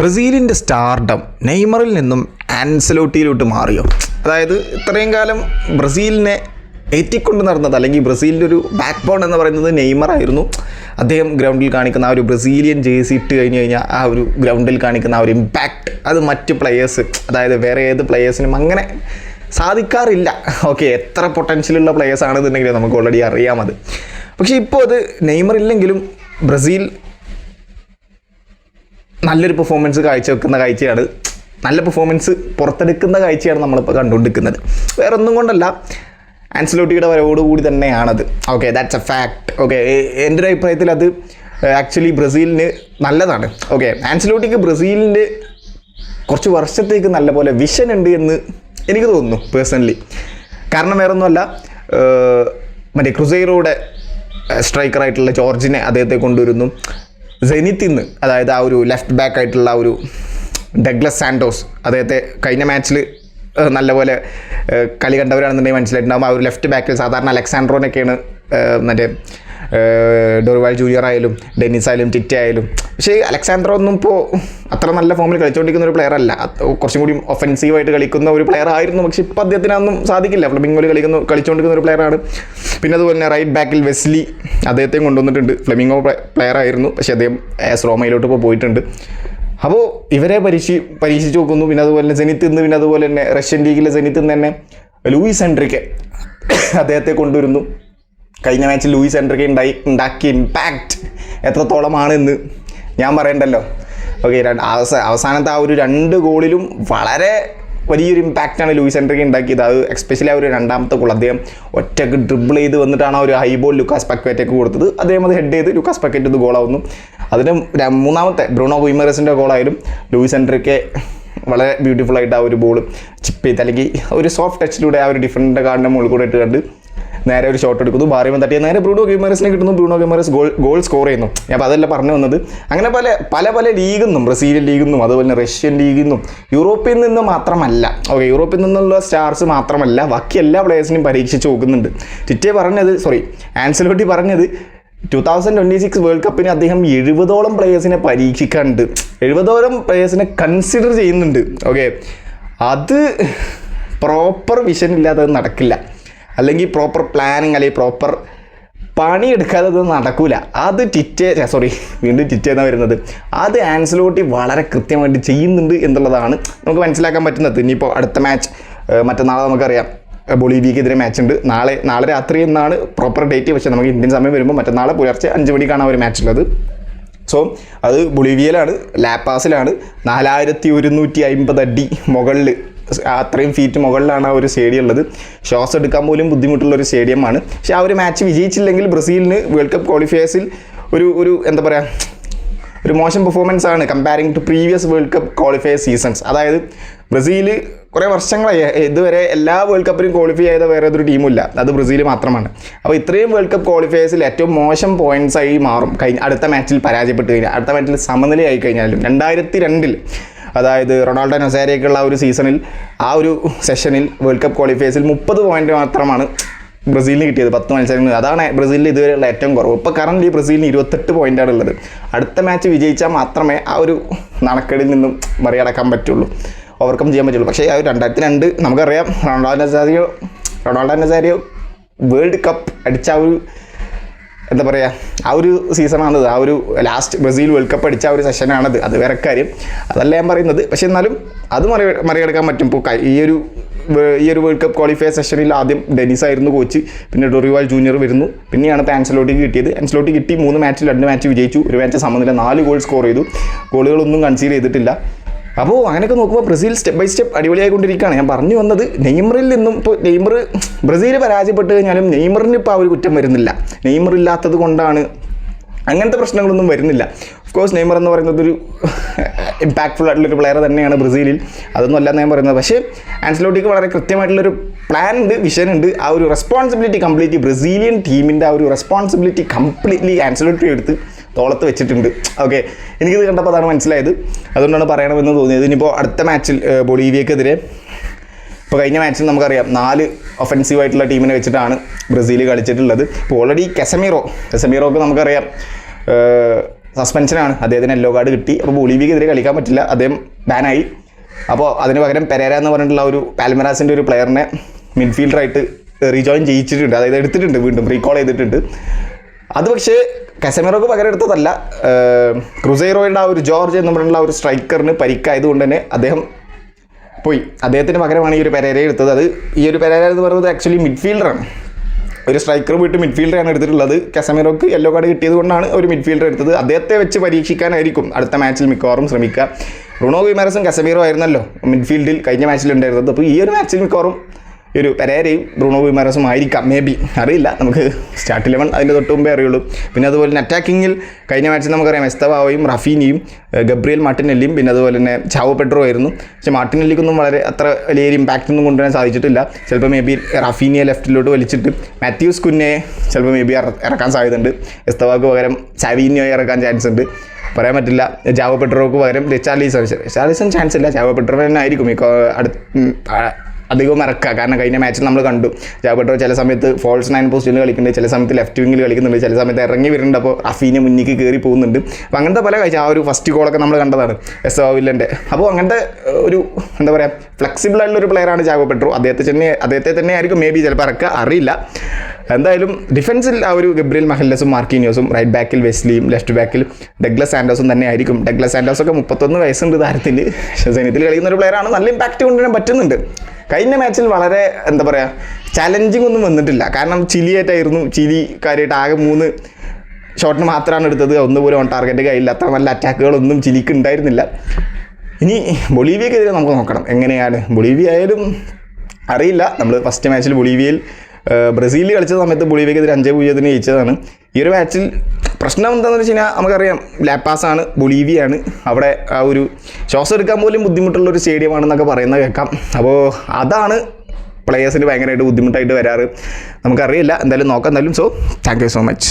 ബ്രസീലിന്റെ സ്റ്റാർഡം നെയ്മറിൽ നിന്നും ആൻസലോട്ടിയിലോട്ട് മാറിയോ? അതായത് ഇത്രയും കാലം ബ്രസീലിനെ ഏറ്റിക്കൊണ്ട് നടന്നത് അല്ലെങ്കിൽ ബ്രസീലിന്റെ ഒരു ബാക്ക് ബോൺ എന്ന് പറയുന്നത് നെയ്മറായിരുന്നു അദ്ദേഹം ഗ്രൗണ്ടിൽ കാണിക്കുന്ന ആ ഒരു ബ്രസീലിയൻ ജേഴ്സി ഇട്ട് കഴിഞ്ഞ് കഴിഞ്ഞാൽ ആ ഒരു ഗ്രൗണ്ടിൽ കാണിക്കുന്ന ആ ഒരു ഇമ്പാക്റ്റ് അത് മറ്റ് പ്ലെയേഴ്സ് അതായത് വേറെ ഏത് പ്ലെയേഴ്സിനും അങ്ങനെ സാധിക്കാറില്ല. ഓക്കെ എത്ര പൊട്ടൻഷ്യലുള്ള പ്ലെയേഴ്സ് ആണെന്നുണ്ടെങ്കിൽ നമുക്ക് ഓൾറെഡി അറിയാം അത്. പക്ഷേ ഇപ്പോൾ അത് നെയ്മർ ഇല്ലെങ്കിലും ബ്രസീൽ നല്ലൊരു പെർഫോമൻസ് കാഴ്ചവെക്കുന്ന കാഴ്ചയാണ്. നല്ല പെർഫോമൻസ് പുറത്തെടുക്കുന്ന കാഴ്ചയാണ് നമ്മളിപ്പോൾ കണ്ടുകൊണ്ടിരിക്കുന്നത്. വേറെ ഒന്നും കൊണ്ടല്ല. ആൻസലോട്ടിയുടെ വരവോടുകൂടി തന്നെയാണത്. Okay that's a fact okay എന്റെ ഒരു അഭിപ്രായത്തിൽ അത് ആക്ച്വലി ബ്രസീലിന് നല്ലതാണ്. ഓക്കെ ആൻസലോട്ടിക്ക് ബ്രസീലിന്റെ കുറച്ച് വർഷത്തേക്ക് നല്ലപോലെ വിഷൻ ഉണ്ട് എന്ന് എനിക്ക് തോന്നുന്നു പേഴ്സണലി കാരണം വേറൊന്നുമല്ല മറ്റേ ക്രുസൈറോയുടെ സ്ട്രൈക്കറായിട്ടുള്ള ജോർജിനെ അദ്ദേഹത്തെ കൊണ്ടുവരുന്നു. ജെനിത്തിൽ നിന്ന് അതായത് ആ ഒരു ലെഫ്റ്റ് ബാക്ക് ആയിട്ടുള്ള ഒരു ഡഗ്ലസ് സാൻഡോസ് അദ്ദേഹത്തെ കഴിഞ്ഞ മാച്ചിൽ നല്ലപോലെ കളി കണ്ടവരാണെന്നുണ്ടെങ്കിൽ മനസ്സിലായിട്ടുണ്ടാകും ആ ഒരു ലെഫ്റ്റ് ബാക്കിൽ സാധാരണ അലക്സാൻഡ്രോനൊക്കെയാണ് മറ്റേ ഡോർവാൾ ജൂനിയർ ആയാലും ഡെന്നിസ് ആയാലും ടിറ്റി ആയാലും. പക്ഷേ അലക്സാൻഡ്രോ ഒന്നും ഇപ്പോൾ അത്ര നല്ല ഫോമിൽ കളിച്ചുകൊണ്ടിരിക്കുന്ന ഒരു പ്ലെയർ അല്ല. കുറച്ചും കൂടി ഒഫൻസീവായിട്ട് കളിക്കുന്ന ഒരു പ്ലെയർ ആയിരുന്നു. പക്ഷേ ഇപ്പോൾ അദ്ദേഹത്തിനൊന്നും സാധിക്കില്ല. ഫ്ലമിംഗോയിൽ കളിക്കുന്ന കളിച്ചുകൊണ്ടിരിക്കുന്ന ഒരു പ്ലെയർ ആണ്. പിന്നെ അതുപോലെ തന്നെ റൈറ്റ് ബാക്കിൽ വെസ്ലി അദ്ദേഹത്തെയും കൊണ്ടുവന്നിട്ടുണ്ട്. ഫ്ലെമിംഗോ പ്ലെയർ ആയിരുന്നു. പക്ഷേ അദ്ദേഹം ആസ് റോമയിലോട്ട് ഇപ്പോൾ പോയിട്ടുണ്ട്. അപ്പോൾ ഇവരെ പരീക്ഷി പരീക്ഷിച്ച് നോക്കുന്നു. പിന്നെ അതുപോലെ തന്നെ സെനിത്ത് നിന്ന് പിന്നെ അതുപോലെ തന്നെ റഷ്യൻ ലീഗിലെ സെനിത്ത് നിന്ന് തന്നെ ലൂയിസ് എൻട്രിക്ക് അദ്ദേഹത്തെ കൊണ്ടുവരുന്നു. കഴിഞ്ഞ മാച്ച് ലൂയിസ് എൻട്രിക്ക് ഉണ്ടായി ഉണ്ടാക്കിയ ഇമ്പാക്റ്റ് എത്രത്തോളമാണ് എന്ന് ഞാൻ പറയണ്ടല്ലോ. ഓക്കെ അവസ അവസാനത്തെ ആ ഒരു രണ്ട് ഗോളിലും വളരെ വലിയൊരു ഇമ്പാക്റ്റാണ് ലൂയിസ് എൻട്രിക്ക് ഉണ്ടാക്കിയത്. അത് എക്സ്പെഷ്യലി ആ ഒരു രണ്ടാമത്തെ ഗോൾ അദ്ദേഹം ഒറ്റയ്ക്ക് ഡ്രിബിൾ ചെയ്ത് വന്നിട്ടാണ് ആ ഒരു ഹൈ ബോൾ ലുക്കാസ് പക്വേറ്റൊക്കെ കൊടുത്തത്. അദ്ദേഹം അത് ഹെഡ് ചെയ്ത് ലുക്കാസ് പക്കറ്റ് ഇത് ഗോളാവുന്നു അതിന് മൂന്നാമത്തെ ബ്രൂണോ ഗുയിമറസിന്റെ ഗോളായാലും ലൂയിസ് എൻട്രിക്ക് വളരെ ബ്യൂട്ടിഫുൾ ആയിട്ട് ആ ഒരു ബോൾ ചിപ്പ് ചെയ്ത് അല്ലെങ്കിൽ ഒരു സോഫ്റ്റ് ടച്ചിലൂടെ ആ ഒരു ഡിഫറെന്റ് കാർഡിന്റെ മുകളിൽ കൂടെ ഇട്ട് കണ്ട് നേരെ ഒരു ഷോട്ട് എടുക്കുന്നു. ഭാര്യമൻ തട്ടിയ നേരെ ബ്രൂണോ ഗെയിമറസിനെ കിട്ടുന്നു. Bruno Guimaraes goal goal score ചെയ്യുന്നു. ഞാൻ അപ്പോൾ അതല്ല പറഞ്ഞു വന്നത്. അങ്ങനെ പല പല പല ലീഗിൽ നിന്നും ബ്രസീലിയൻ ലീഗിൽ നിന്നും അതുപോലെ തന്നെ റഷ്യൻ ലീഗിൽ നിന്നും യൂറോപ്പിൽ നിന്ന് മാത്രമല്ല ഓക്കെ യൂറോപ്പിൽ നിന്നുള്ള സ്റ്റാർസ് മാത്രമല്ല ബാക്കി എല്ലാ പ്ലേയേഴ്സിനും പരീക്ഷിച്ച് നോക്കുന്നുണ്ട്. ടിറ്റേ പറഞ്ഞത് സോറി ആൻസലോട്ടി പറഞ്ഞത് two thousand twenty six world കപ്പിന് അദ്ദേഹം എഴുപതോളം പ്ലേയേഴ്സിനെ പരീക്ഷിക്കാനുണ്ട്. എഴുപതോളം പ്ലേയേഴ്സിനെ കൺസിഡർ ചെയ്യുന്നുണ്ട് ഓക്കെ അത് പ്രോപ്പർ വിഷൻ ഇല്ലാതെ നടക്കില്ല. അല്ലെങ്കിൽ പ്രോപ്പർ പ്ലാനിങ് അല്ലെങ്കിൽ പ്രോപ്പർ പണിയെടുക്കാതെ അത് നടക്കൂല. അത് ടിറ്റേ സോറി വീണ്ടും ടിറ്റേ എന്നാണ് വരുന്നത്. അത് ആൻസലോട്ടി വളരെ കൃത്യമായിട്ട് ചെയ്യുന്നുണ്ട് എന്നുള്ളതാണ് നമുക്ക് മനസ്സിലാക്കാൻ പറ്റുന്നത്. ഇനിയിപ്പോൾ അടുത്ത മാച്ച് മറ്റന്നാളെ നമുക്കറിയാം. ബൊളീവിയക്കെതിരെ മാച്ച് ഉണ്ട്. നാളെ നാളെ രാത്രി എന്നാണ് പ്രോപ്പർ ഡേറ്റ് പക്ഷേ നമുക്ക് ഇന്ത്യൻ സമയം വരുമ്പോൾ മറ്റന്നാളെ പുലർച്ചെ അഞ്ച് മണിക്കാണ് ഒരു മാച്ച് ഉള്ളത്. സോ അത് ബൊളീവിയയിലാണ് ലാപ്പാസിലാണ് നാലായിരത്തി ഒരുന്നൂറ്റി അമ്പത് അടി മുകളിൽ അത്രയും ഫീറ്റ് മുകളിലാണ് ആ ഒരു സ്റ്റേഡിയം ഉള്ളത്. ഷോസ് എടുക്കാൻ പോലും ബുദ്ധിമുട്ടുള്ള ഒരു സ്റ്റേഡിയമാണ് പക്ഷേ ആ ഒരു മാച്ച് വിജയിച്ചില്ലെങ്കിൽ ബ്രസീലിന് വേൾഡ് കപ്പ് ക്വാളിഫയേഴ്സിൽ ഒരു ഒരു എന്താ പറയുക ഒരു മോശം പെർഫോമൻസ് ആണ് comparing to previous world cup qualifier seasons അതായത് ബ്രസീൽ കുറേ വർഷങ്ങളായി. ഇതുവരെ എല്ലാ വേൾഡ് കപ്പിലും ക്വാളിഫൈ ചെയ്ത വേറെ ഒരു ടീമില്ല അത് ബ്രസീൽ മാത്രമാണ്. അപ്പോൾ ഇത്രയും വേൾഡ് കപ്പ് ക്വാളിഫയേഴ്സിൽ ഏറ്റവും മോശം പോയിന്റ്സ് ആയി മാറും. കഴിഞ്ഞ അടുത്ത മാച്ചിൽ പരാജയപ്പെട്ട് കഴിഞ്ഞാൽ അടുത്ത മാച്ചിൽ സമനിലയായി കഴിഞ്ഞാലും രണ്ടായിരത്തി രണ്ടിൽ അതായത് റൊണാൾഡോ നൊസാരിയൊക്കെയുള്ള ഒരു സീസണിൽ ആ ഒരു സെഷനിൽ വേൾഡ് കപ്പ് ക്വാളിഫയേഴ്സിൽ മുപ്പത് പോയിന്റ് മാത്രമാണ് ബ്രസീലിന് കിട്ടിയത് പത്ത് മത്സരങ്ങൾ. അതാണ് ബ്രസീലിൽ ഇതുവരെയുള്ള ഏറ്റവും കുറവ്. ഇപ്പോൾ കറന്റ് ഈ ബ്രസീലിന് ഇരുപത്തെട്ട് പോയിന്റാണ് ഉള്ളത്. അടുത്ത മാച്ച് വിജയിച്ചാൽ മാത്രമേ ആ ഒരു നണക്കേടിൽ നിന്നും മറികടക്കാൻ പറ്റുള്ളൂ. ഓവർകം ചെയ്യാൻ പറ്റുള്ളൂ. പക്ഷേ ആ ഒരു രണ്ടായിരത്തി രണ്ട് നമുക്കറിയാം Ronaldo Nazario Ronaldo Nazario world cup അടിച്ച ആ ഒരു എന്താ പറയുക ആ ഒരു സീസണാണത് ആ ഒരു ലാസ്റ്റ് ബ്രസീൽ വേൾഡ് കപ്പ് അടിച്ച ആ ഒരു സെഷനാണത് അത് വേറെ കാര്യം. അതല്ല ഞാൻ പറയുന്നത്. പക്ഷേ എന്നാലും അത് മറി മറികടക്കാൻ പറ്റും. ഇപ്പോൾ ഈ ഒരു ഈ ഒരു വേൾഡ് കപ്പ് ക്വാളിഫയർ സെഷനിൽ ആദ്യം ഡെനിസ് ആയിരുന്നു കോച്ച് പിന്നെ ഡൊറിവാൾ ജൂനിയർ വരുന്നു. പിന്നെയാണ് ഇപ്പോൾ കിട്ടിയത്. ആൻസലോട്ടി കിട്ടി മൂന്ന് മാച്ചിൽ രണ്ട് മാച്ച് വിജയിച്ചു. ഒരു മാച്ച് സമനില നാല് ഗോൾ സ്കോർ ചെയ്തു. ഗോളുകളൊന്നും കൺസീഡ് ചെയ്തിട്ടില്ല. അപ്പോൾ അങ്ങനെയൊക്കെ നോക്കുമ്പോൾ ബ്രസീൽ സ്റ്റെപ്പ് ബൈ സ്റ്റെപ്പ് അടിപൊളിയായിക്കൊണ്ടിരിക്കുകയാണ് ഞാൻ പറഞ്ഞു വന്നത് നെയ്മറിൽ നിന്നും ഇപ്പോൾ നെയ്മർ ബ്രസീൽ പരാജയപ്പെട്ട് കഴിഞ്ഞാലും നെയ്മറിന് ഇപ്പോൾ ആ ഒരു കുറ്റം വരുന്നില്ല. നെയ്മർ ഇല്ലാത്തത് കൊണ്ടാണ് അങ്ങനത്തെ പ്രശ്നങ്ങളൊന്നും വരുന്നില്ല. ഓഫ് കോഴ്സ് നെയ്മർ എന്ന് പറയുന്നത് ഒരു ഇമ്പാക്ട്ഫുൾ ആയിട്ടുള്ളൊരു പ്ലെയർ തന്നെയാണ് ബ്രസീലിൽ. അതൊന്നും അല്ല ഞാൻ പറയുന്നത്. പക്ഷേ ആൻസലോട്ടിക്ക് വളരെ കൃത്യമായിട്ടുള്ളൊരു പ്ലാൻ ഉണ്ട് വിഷൻ ഉണ്ട്. ആ ഒരു റെസ്പോൺസിബിലിറ്റി കംപ്ലീറ്റ്ലി ബ്രസീലിയൻ ടീമിന്റെ ആ ഒരു റെസ്പോൺസിബിലിറ്റി കംപ്ലീറ്റ്ലി ആൻസലോട്ടി എടുത്ത് തോളത്ത് വെച്ചിട്ടുണ്ട്. ഓക്കെ എനിക്കിത് കണ്ടപ്പോൾ അതാണ് മനസ്സിലായത്. അതുകൊണ്ടാണ് പറയണമെന്ന് തോന്നിയത്. ഇനിയിപ്പോൾ അടുത്ത മാച്ചിൽ ബൊളീവിയക്കെതിരെ. ഇപ്പോൾ കഴിഞ്ഞ മാച്ചിൽ നമുക്കറിയാം നാല് ഒഫൻസീവ് ആയിട്ടുള്ള ടീമിനെ വെച്ചിട്ടാണ് ബ്രസീൽ കളിച്ചിട്ടുള്ളത്. ഇപ്പോൾ ഓൾറെഡി കെസമീറോ കെസമീറോക്ക് നമുക്കറിയാം സസ്പെൻഷനാണ് അദ്ദേഹത്തിന് യെല്ലോ കാർഡ് കിട്ടി. അപ്പോൾ ബൊളീവിയക്കെതിരെ കളിക്കാൻ പറ്റില്ല. അദ്ദേഹം ബാനായി അപ്പോൾ അതിന് പകരം പെരേര എന്ന് പറഞ്ഞിട്ടുള്ള ഒരു പാൽമരാസിന്റെ ഒരു പ്ലെയറിനെ മിഡ്ഫീൽഡറായിട്ട് റീജോയിൻ ചെയ്യിച്ചിട്ടുണ്ട്. അതായത് എടുത്തിട്ടുണ്ട് വീണ്ടും റീകോൾ ചെയ്തിട്ടുണ്ട്. അത് പക്ഷേ കസമിറോക്ക് പകരം എടുത്തതല്ല. ക്രുസൈറോയുടെ ആ ഒരു ജോർജ് എന്ന് പറഞ്ഞിട്ടുള്ള ഒരു സ്ട്രൈക്കറിന് പരിക്കായതുകൊണ്ട് തന്നെ അദ്ദേഹം പോയി. അദ്ദേഹത്തിന് പകരമാണ് ഈ ഒരു പെരേരയെ എടുത്തത്. അത് ഈ ഒരു പെരേര എന്ന് പറയുന്നത് ആക്ച്വലി മിഡ്ഫീൽഡറാണ് ഒരു സ്ട്രൈക്കർ പോയിട്ട് മിഡ്ഫീൽഡറാണ് എടുത്തിട്ടുള്ളത്. കസമിറോക്ക് യെല്ലോ കാർഡ് കിട്ടിയത് കൊണ്ടാണ് ഒരു മിഡ്ഫീൽഡർ എടുത്തത്. അദ്ദേഹത്തെ വെച്ച് പരീക്ഷിക്കാനായിരിക്കും അടുത്ത മാച്ചിൽ മിക്കവാറും ശ്രമിക്കുക. റുണോ വിമാരസും കസമീറോ ആയിരുന്നല്ലോ മിഡ്ഫീൽഡിൽ കഴിഞ്ഞ മാച്ചിൽ ഉണ്ടായിരുന്നത്. അപ്പോൾ ഈ ഒരു മാച്ചിൽ മിക്കവാറും ഒരു പെരേരയും ബ്രൂണോ വിമാരസും ആയിരിക്കാം മേ ബി അറിയില്ല നമുക്ക് സ്റ്റാർട്ട് ഇലവൻ അതിന്റെ തൊട്ട് മുമ്പേ അറിയുള്ളൂ. പിന്നെ അതുപോലെ തന്നെ അറ്റാക്കിങ്ങിൽ കഴിഞ്ഞ മാച്ചിൽ നമുക്കറിയാം എസ്തവാവയും റഫീനിയും ഗബ്രിയൽ മാർട്ടിനെല്ലിയും പിന്നെ അതുപോലെ തന്നെ ചാവോ പെട്രോ ആയിരുന്നു. പക്ഷേ മാർട്ടിനെല്ലിക്കൊന്നും വളരെ അത്ര വലിയൊരു ഇമ്പാക്റ്റ് ഒന്നും കൊണ്ടുവരാൻ സാധിച്ചിട്ടില്ല. ചിലപ്പോൾ മേ ബി റഫീനിയെ ലെഫ്റ്റിലോട്ട് വലിച്ചിട്ട് മാത്യൂസ് കുന്നെ ചിലപ്പോൾ മേ ബി ഇറക്കാൻ സാധ്യതയുണ്ട്. എസ്തവാക്ക് പകരം സാവീനിയോയെ ഇറക്കാൻ ചാൻസ് ഉണ്ട്. പറയാൻ പറ്റില്ല ജാവോ പെട്രോക്ക് പകരം റിച്ചാർലീസൺ റിച്ചാർലീസൺ ചാൻസ് ഇല്ല. ജാവോ പെട്രോ തന്നെ ആയിരിക്കും. ഈ അടുത്ത് അധികവും ഇറക്കുക കാരണം കഴിഞ്ഞ മാച്ചിൽ നമ്മൾ കണ്ടു. ജാബട്ടോ ചില സമയത്ത് ഫോൾസ് നയൻ പോസ്റ്റിൽ കളിക്കുന്നുണ്ട്. ചില സമയത്ത് ലെഫ്റ്റ് വിങ്ങിൽ കളിക്കുന്നുണ്ട്. ചില സമയത്ത് ഇറങ്ങി വരുന്നുണ്ട്. അപ്പോൾ റഫീനെ മുന്നിലേക്ക് കയറി പോകുന്നുണ്ട്. അപ്പോൾ അങ്ങനത്തെ പല കാഴ്ച. ആ ഒരു ഫസ്റ്റ് ഗോളൊക്കെ നമ്മൾ കണ്ടതാണ്. എസ് വില്ലന്റെ അപ്പോൾ അങ്ങനത്തെ ഒരു എന്താ പറയുക ഫ്ലെക്സിബിൾ ആയിട്ടുള്ള ഒരു പ്ലെയറാണ് ജാബോ പെട്രോ. അദ്ദേഹത്തെ തന്നെ അദ്ദേഹത്തെ തന്നെ ആയിരിക്കും മേ ബി ചിലപ്പോൾ ഇറക്കുക. അറിയില്ല. എന്തായാലും ഡിഫൻസിൽ ആ ഒരു ഗബ്രിയൽ മഹല്ലസും മാർക്കിനിയോസും റൈറ്റ് ബാക്കിൽ വെസ്ലിയും ലെഫ്റ്റ് ബാക്കിൽ ഡഗ്ലസ് സാൻഡോസും തന്നെ ആയിരിക്കും ഡഗ്ലസ് സാൻഡോസൊക്കെ മുപ്പത്തൊന്ന് വയസ്സുണ്ട് താരത്തിൽ പക്ഷേ സൈന്യത്തിൽ കളിക്കുന്ന ഒരു പ്ലെയറാണ് നല്ല ഇമ്പാക്റ്റ് കൊണ്ടുവരാൻ പറ്റുന്നുണ്ട്. കഴിഞ്ഞ മാച്ചിൽ വളരെ എന്താ പറയുക ചലഞ്ചിങ് ഒന്നും വന്നിട്ടില്ല. കാരണം ചിലിയായിട്ടായിരുന്നു ചിലി കാര്യമായിട്ട് ആകെ മൂന്ന് ഷോട്ടിന് മാത്രമാണ് എടുത്തത്. ഒന്നുപോലും ഓൺ ടാർഗറ്റ് കയ്യില്ല അത്ര നല്ല അറ്റാക്കുകളൊന്നും ചിലിക്ക് ഉണ്ടായിരുന്നില്ല. ഇനി ബൊളീവിയക്കെതിരെ നമുക്ക് നോക്കണം. എങ്ങനെയാണ് ബൊളീവിയ ആയാലും അറിയില്ല. നമ്മൾ ഫസ്റ്റ് മാച്ചിൽ ബൊളീവിയയിൽ ബ്രസീലിൽ കളിച്ച സമയത്ത് ബൊളീവിയക്കെതിരെ അഞ്ച് പൂജ്യത്തിന് ജയിച്ചതാണ്. ഈ ഒരു മാച്ചിൽ പ്രശ്നം എന്താണെന്ന് വെച്ച് കഴിഞ്ഞാൽ നമുക്കറിയാം ലാപ്പാസാണ് ബൊളീവിയാണ്. അവിടെ ആ ഒരു ശ്വാസം എടുക്കാൻ പോലും ബുദ്ധിമുട്ടുള്ള ഒരു സ്റ്റേഡിയമാണെന്നൊക്കെ പറയുന്നത് കേൾക്കാം. അപ്പോൾ അതാണ് പ്ലെയേഴ്സിന് ഭയങ്കരമായിട്ട് ബുദ്ധിമുട്ടായിട്ട് വരാറ്. നമുക്കറിയില്ല എന്തായാലും നോക്കാം എന്തായാലും. So thank you so much